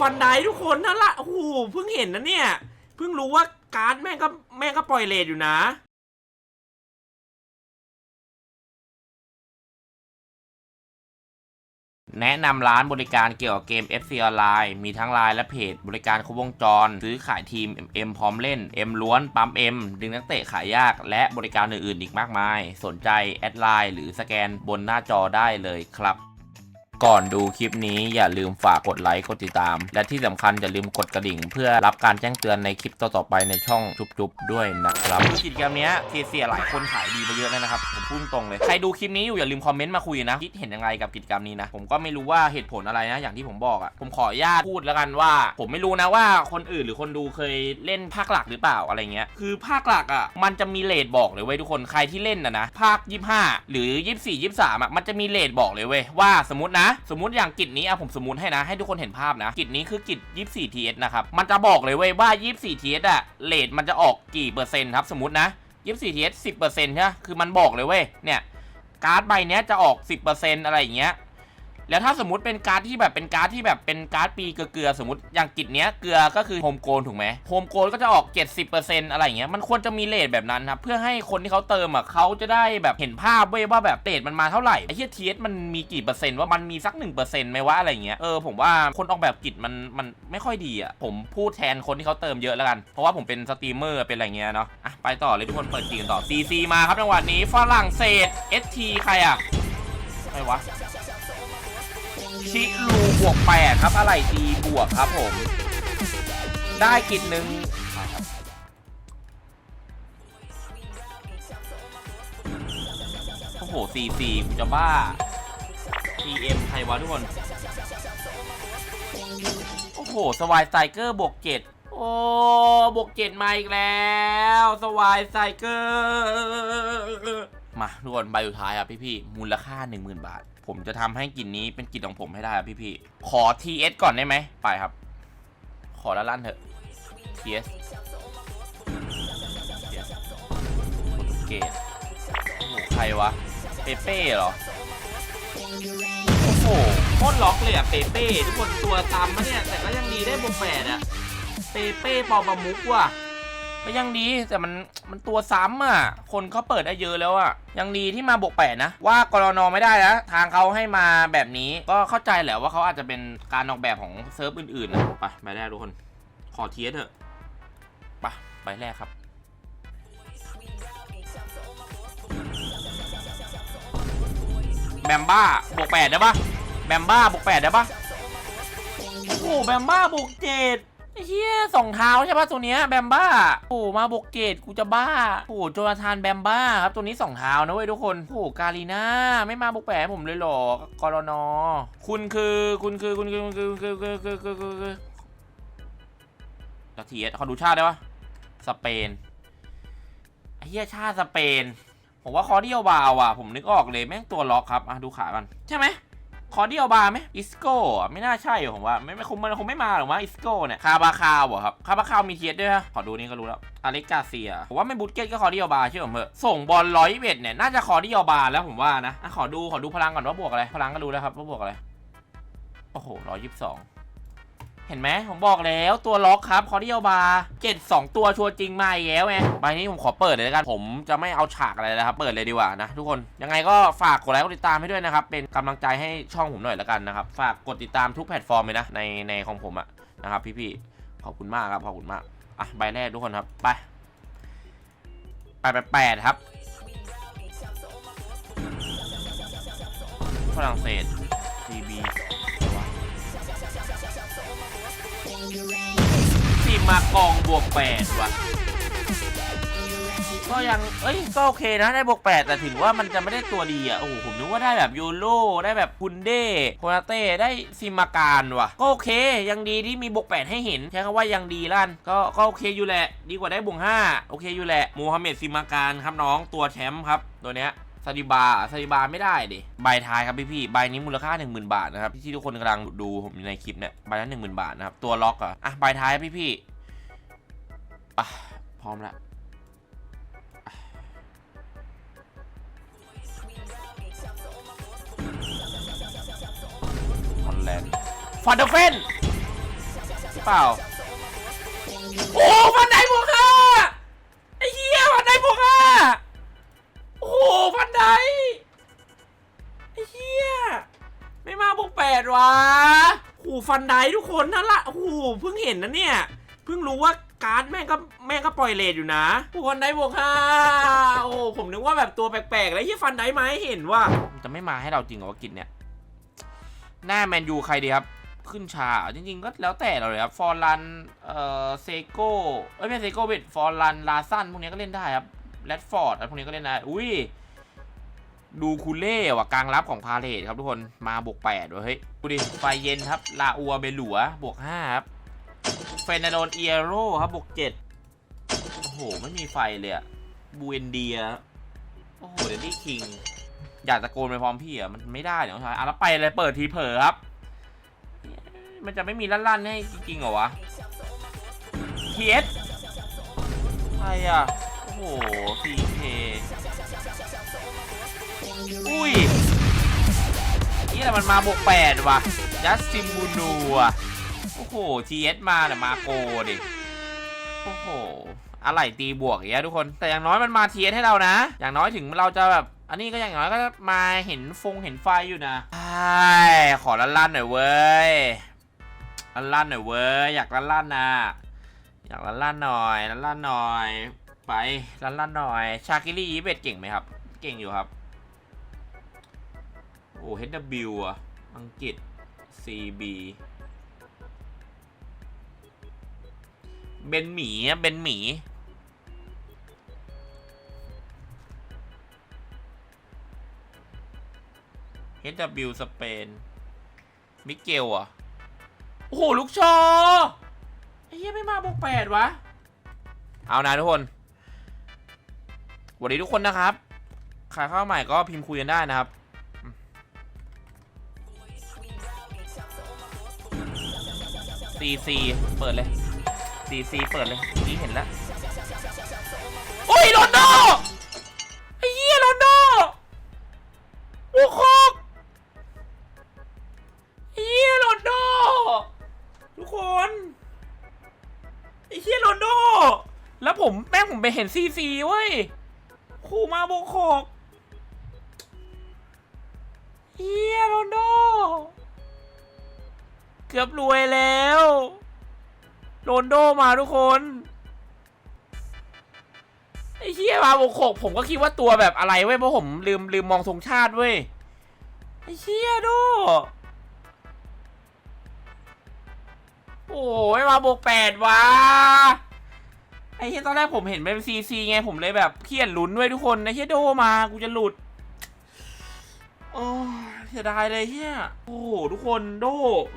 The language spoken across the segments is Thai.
ฟันไดทุกคนนั่นละโอ้โหเพิ่งเห็นนะเนี่ย เพิ่งรู้ว่าการ์ดแม่งก็แม่งก็ปล่อยเลทอยู่นะแนะนำร้านบริการเกี่ยวกับเกม FC ออนไลน์มีทั้งไลน์และเพจ บริการครบวงจร ซื้อขายทีม M พร้อมเล่น M ล้วน ปั๊ม M ดึงนักเตะขายยาก และบริการอื่นๆอีกมากมาย สนใจ แอดไลน์หรือสแกนบนหน้าจอได้เลยครับ ก่อนดูคลิปนี้อย่าลืมฝากกดไลค์กดติดตาม และที่สำคัญอย่าลืมกดกระดิ่ง เพื่อรับการแจ้งเตือนในคลิปต่อๆไปในช่องจุบๆด้วยนะครับกิจกรรมนี้เทเสียหลายคนขายดีไปเยอะเลยนะครับผมพูดตรงเลยใครดูคลิปนี้อยู่อย่าลืมคอมเมนต์มาคุยนะคิดเห็นยังไงกับกิจกรรมนี้นะผมก็ไม่รู้ว่าเหตุผลอะไรนะอย่างที่ผมบอกอะ่ะผมขออนุญาตพูดแล้วกันว่า ผมไม่รู้นะว่าคนอื่นหรือคนดูเคยเล่นภาคหลักหรือเปล่าอะไรเงี้ยคือภาคหลักอะ่ะมันจะมีเลทบอกเลยเว้ยทุกคนใครที่เล่นนะนะภาค 25 หรือ 24 23อะมันจะมีเลทบอกเลยเว้ยว่าสมมตินะสมมติอย่างกิจนี้อะผมสมมติให้นะ ให้ทุกคนเห็นภาพนะ กิจนี้คือกิจ 24 TS นะครับ มันจะบอกเลยเว้ยว่า 24 TS อะเลทมันจะออกกี่เปอร์เซ็นต์ครับ สมมตินะ 24 TS 10%ใช่ไหมคือมันบอกเลยเว้ย เนี่ย การ์ดใบเนี้ยจะออก 10%อะไรอย่างเงี้ย แล้วถ้าสมมติเป็นการ์ดที่แบบเป็นการ์ดที่แบบเป็นการ์ดปีเกลือสมมติอย่างกิจเนี้ยเกลือก็คือโฮมโกนถูกไหมโฮมโกนก็จะออก 70%อะไรอย่างเงี้ยมันควรจะมีเลทแบบนั้นครับเพื่อให้คนที่เขาเติมอะเขาจะได้แบบเห็นภาพเว้ยว่าแบบเลทมันมาเท่าไหร่ไอ้เหี้ยทีเอสมันมีกี่เปอร์เซ็นต์ว่ามันมีสัก1%ไหมวะอะไรอย่างเงี้ยเออผมว่าคนออกแบบกิจมันมันไม่ค่อยดีอะผมพูดแทนคนที่เขาเติมเยอะแล้วกัน เพราะว่าผมเป็นสตรีมเมอร์เป็นอะไรเงี้ยเนาะอะไปต่อเลยทุกคนเปิดจีกันต่อ CC มาครับจังหวะนี้ฝรั่งเศส ST ใครอะใครวะ ชิลูบวกแปดครับอะไรดีบวกครับผม ได้กิจหนึ่งโอ้โหซีซีกูจะบ้า TM ใครวะทุกคน โอ้โห สวายไซเกอร์บวกเจ็ดโอ้ บวกเจ็ดมาอีกแล้ว สวายไซเกอร์ มาทุกคนใบสุดท้ายครับพี่ๆมูลค่า 10,000 บาท ผมจะทำให้กลิ่นนี้เป็นกลิ่นของผมให้ได้ครับพี่ๆขอ TS ก่อนได้ไหมไปครับ ขอละลั่นเถอะ TS เกตใครวะเปเป้เหรอโอ้โหโคตรล็อกเลยอะเปเป้ทุกคนตัวตามมาเนี่ยแต่ก็ยังดีได้บวกแปดอะเปเป้ปอประมุกว่ะ ก็ยังดีแต่มันมันตัวซ้ำอะ คนเขาเปิดได้เยอะแล้วอะ ยังดีที่มาบวกแปดนะ ว่ากรนไม่ได้นะ ทางเขาให้มาแบบนี้ก็เข้าใจแหละว่าเขาอาจจะเป็นการออกแบบของเซิร์ฟอื่นๆนะไปใบแรกทุกคน ขอเทียสเถอะไปใบแรกครับแบมบ้าบวกแปดได้ปะแบมบ้าบวกแปดได้ปะโอ้แบมบ้าบวกเจ็ด เฮียสองเท้าใช่ปะตัวเนี้ยแบมบ้าโอ้มาบกเจ็ดกูจะบ้าโอ้โจนาธานแบมบ้าครับตัวนี้สองเท้านะเว้ยทุกคนโอ้กาลีน่าไม่มาบกแปดให้ผมเลยหรอกรนอคุณคือคุณคือคุณคือคุณคือคุณคือคือคือคือคือคือแล้วทีเอสขอดูชาติได้ปะสเปนไอ้เฮียชาติสเปน ผมว่าคอร์ดิโอบาว่ะผมนึกออกเลยแม่งตัวล็อกครับอะดูขากันใช่ไหม คอร์ดิโอบาไหมอิสโก้ไม่น่าใช่ผมว่าไม่ไม่คงมันคงไม่มาหรอกว่าอิสโก้เนี่ยคาบาคาวเหรอครับคาบาคาวมีเทียดด้วยฮะขอดูนี่ก็รู้แล้วอเล็กกาเซียผมว่าไม่บูตเกตก็คอร์ดิโอบาเชื่อผมเถอะส่งบอลร้อยเวทเนี่ยน่าจะคอร์ดิโอบาแล้วผมว่านะอะขอดูขอดูพลังก่อนว่าบวกอะไรพลังก็รู้แล้วครับว่าบวกอะไรโอ้โหร้อยยี่สิบสอง เห็นไหมผมบอกแล้วตัวล็อกครับคอร์ดิโอบาเจ็ดสองตัวชัวร์จริงมาอีกแล้วไงใบนี้ผมขอเปิดเลยแล้วกันผมจะไม่เอาฉากอะไรแล้วครับ เปิดเลยดีกว่านะทุกคนยังไงก็ฝากกดไลค์กดติดตามให้ด้วยนะครับ เป็นกำลังใจให้ช่องผมหน่อยแล้วกันนะครับ ฝากกดติดตามทุกแพลตฟอร์มเลยนะในในของผมอะนะครับ พี่ๆขอบคุณมากครับขอบคุณมากอะใบแรกทุกคนครับไปแปดแปดแปดครับฝรั่งเศส มากองบวกแปดว่ะก็ยังเอ้ย ก็โอเคนะได้บวกแปดแต่ถึงว่ามันจะไม่ได้ตัวดีอะ โอ้โห ผมนึกว่าได้แบบยูโรได้แบบพุนเด้โคนาเต้ ได้ซิมาการว่ะ ก็โอเค ยังดีที่มีบวกแปดให้เห็น ใช้คำว่ายังดีลั่น ก็ ก็โอเคอยู่แหละ ดีกว่าได้บวกห้าโอเคอยู่แหละมูฮัมเหม็ดซิมาการครับน้องตัวแชมป์ครับ ตัวเนี้ยซาดิบาซาดิบาไม่ได้ดิใบท้ายครับพี่พี่ใบนี้มูลค่า 10,000 บาทนะครับที่ทุกคนกำลังดูผมอยู่ในคลิปเนี่ยใบละ10,000 บาทนะครับตัวล็อกอะอะใบท้ายพี่พี่ อะ พร้อมละฮอลแลนด์ฟาเดอร์เฟนเปล่า โอ้ฟันไดบวกห้าไอ้เหี้ยฟันไดบวกห้าโอ้ฟันไดไอ้เหี้ยไม่มาบวกแปดวะโอ้ฟันไดทุกคนนั่นละโอ้เพิ่งเห็นนะเนี่ย เพิ่งรู้ว่า การ์ดแม่งก็แม่งก็ปล่อยเลทอยู่นะโอ้ฟันได้บวกห้าโอ้ผมนึกว่าแบบตัวแปลกๆ แล้วที่ฟันไดมาให้เห็นว่าจะไม่มาให้เราจริงเหรอวะกินเนี่ย หน้าแมนยูใครดีครับ ขึ้นชาจริง ๆ ก็แล้วแต่เราเลยครับ ฟอร์ลัน เอ่อ เซโก้เอ้ยไม่เซโก้เป็นฟอร์ลัน ลาซันพวกนี้ก็เล่นได้ครับแรดฟอร์ดอะไรพวกนี้ก็เล่นได้ อุ้ย ดูคูเล่ว่ะกลางรับของพาเลทครับทุกคน มาบวกแปดว่ะเฮ้ย ดูดิ ไฟเย็นครับ ลาอัวเบลัวบวกห้าครับ ฟนนาโดนเอโร่ครับบวกเจ็ดโอ้โห ไม่มีไฟเลยอะบูเอนเดีย โอ้โห เดนดี้คิง อยากตะโกนไปพร้อมพี่อะมันไม่ได้เดี๋ยวน้องชายอะแล้วไปเลยเปิดทีเผลอครับ มันจะไม่มีลั่นๆให้จริงๆเหรอวะทีเอสใครอะโอ้โหทีเคอุ้ยนี่แหละมันมาบวกแปดว่ะจัสตินบูนูอะ โอ้โหทีเอสมาเนี่ยมาโกดิ โอ้โห อะไรตีบวกอย่างเงี้ยทุกคน แต่อย่างน้อยมันมาทีเอสให้เรานะ อย่างน้อยถึงเราจะแบบอันนี้ก็อย่างน้อยก็มาเห็นฟงเห็นไฟอยู่นะใช่ขอลั่นๆหน่อยเว้ยลั่นๆหน่อยเว้ย อยากลั่นๆนนะอยากลั่นๆหน่อยลั่นๆหน่อย ไปลั่นๆหน่อย ชาคิรี่ยีเบตเก่งไหมครับ เก่งอยู่ครับ โอ้ HW อะ อังกฤษ CB เบนหมีเบนหมี HW สเปน มิเกลอะ โอ้โห ลูกชอไอ้เหี้ยไม่มาบวกแปดวะ เอานะทุกคนสวัสดีทุกคนนะครับใครเข้าใหม่ก็พิมพ์คุยกันได้นะครับ ซีซี เปิดเลย ซีซีเปิดเลยนี่เห็นแล้วโอ้ยโรนโดไอ้เหี้ยโรนโดโอ้โคกไอ้เหี้ยโรนโดทุกคนไอ้เฮียโรนโดแล้วผมแม่งผมไปเห็นซีซีเว้ยคู่มาโบกโคกเฮียโรนโด เกือบรวยแล้ว โรนโดมาทุกคนไอ้เฮียมาโบกโคกผมก็คิดว่าตัวแบบอะไรเว้ยเพราะผมลืมลืมมองธงชาติเว้ยไอ้เฮียโดโอ้ยมาบวกแปดวะไอ้เฮียตอนแรกผมเห็นเป็นซีซีไงผมเลยแบบเครียดลุ้นด้วยทุกคนไอ้เฮียโดมากูจะหลุดโอ้ย เสียดายเลยเฮียโอ้โหทุกคนโด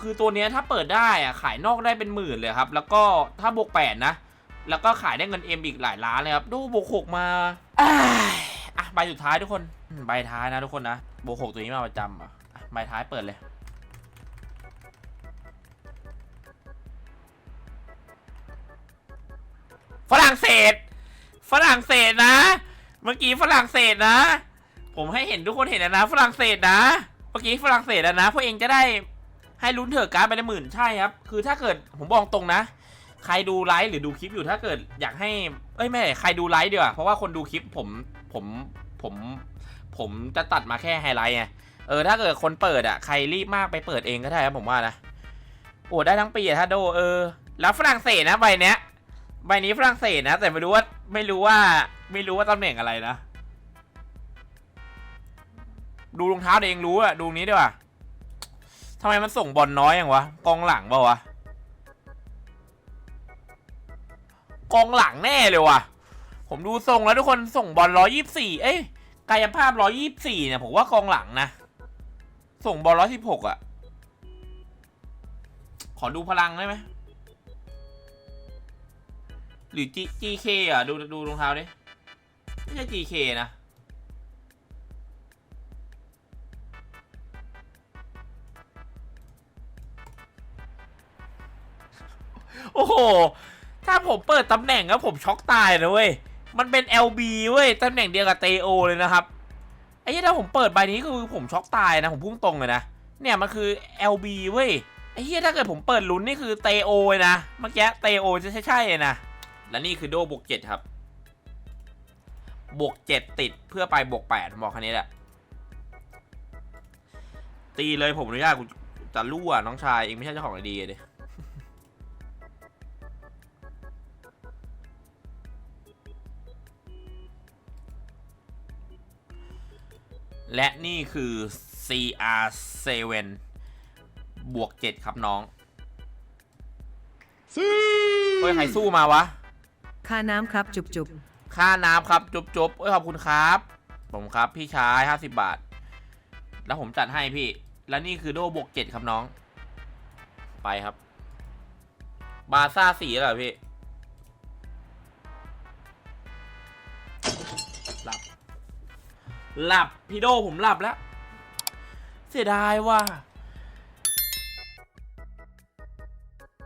คือตัวเนี้ยถ้าเปิดได้อะขายนอกได้เป็นหมื่นเลยครับ แล้วก็ถ้าบวกแปดนะ แล้วก็ขายได้เงินเอ็มอีกหลายล้านเลยครับโดบวกหกมาอ้ายอะใบสุดท้ายทุกคนใบท้ายนะทุกคนนะบวกหกตัวนี้มาประจำอะอะใบท้ายเปิดเลยฝรั่งเศส ฝรั่งเศสนะ เมื่อกี้ฝรั่งเศสนะ ผมให้เห็นทุกคนเห็นนะฝรั่งเศสนะ มื่อกี้ฝรั่งเศสแล้วนะ พวกเองจะได้ให้ลุ้นเถอะการ์ดไปในหมื่นใช่ครับ คือถ้าเกิดผมบอกตรงนะ ใครดูไลฟ์หรือดูคลิปอยู่ถ้าเกิดอยากให้ เอ้ยไม่ใครดูไลฟ์ดีกว่าเพราะว่าคนดูคลิปผมผมผม ผมจะตัดมาแค่ไฮไลท์ไงเออถ้าเกิดคนเปิดอะใครรีบมากไปเปิดเองก็ได้ครับผมว่านะโอ้ได้ทั้งปีอะถ้าโดเออ แล้วฝรั่งเศสนะใบเนี้ยใบนี้ฝรั่งเศสนะ แต่ไม่รู้ว่าไม่รู้ว่า ไม่รู้ว่าตำแหน่งอะไรนะ ดูรองเท้าเองรู้อะดูนี้ดีกว่าทำไมมันส่งบอลน้อยอย่างวะกองหลังเปล่าวะกองหลังแน่เลยวะผมดูทรงแล้วทุกคนส่งบอลร้อยยี่สี่เอ้ยกายภาพร้อยยี่สี่เนี่ยผมว่ากองหลังนะส่งบอลร้อยสิบหกอะขอดูพลังได้ไหมหรือ G GK อะ ดูดูรองเท้าดิไม่ใช่ GK นะ โอ้โห ถ้าผมเปิดตำแหน่งแล้วผมช็อกตายนะเว้ย มันเป็น LB เว้ย ตำแหน่งเดียวกับเตโอเลยนะครับ ไอ้ที่ถ้าผมเปิดใบนี้คือผมช็อกตายนะ ผมพุ่งตรงเลยนะ เนี่ยมันคือ LB เว้ย ไอ้เหี้ยถ้าเกิดผมเปิดลุ้นนี่คือเตโอเลยนะ เมื่อกี้เตโอจะใช่ใช่ๆเลยนะ และนี่คือโดบวกเจ็ดครับ บวกเจ็ดติดเพื่อไปบวกแปดผมบอกคันนี้แหละ ตีเลยผมอนุญาตกูจะรั่วน้องชายเองไม่ใช่เจ้าของไอเดียเลย และนี่คือ CR7 บวก 7 ครับน้องเฮ้ยใครสู้มาวะ ค่าน้ำครับจุบจุบค่าน้ำครับ จุ๊บจุ๊บเอ้ยขอบคุณครับ ผมครับพี่ชาย50 บาท แล้วผมจัดให้พี่ และนี่คือโดบวก 7 ครับน้อง ไปครับ บาซ่าสีเหรอพี่ หลับพี่โดผมหลับแล้ว เสียดายว่ะ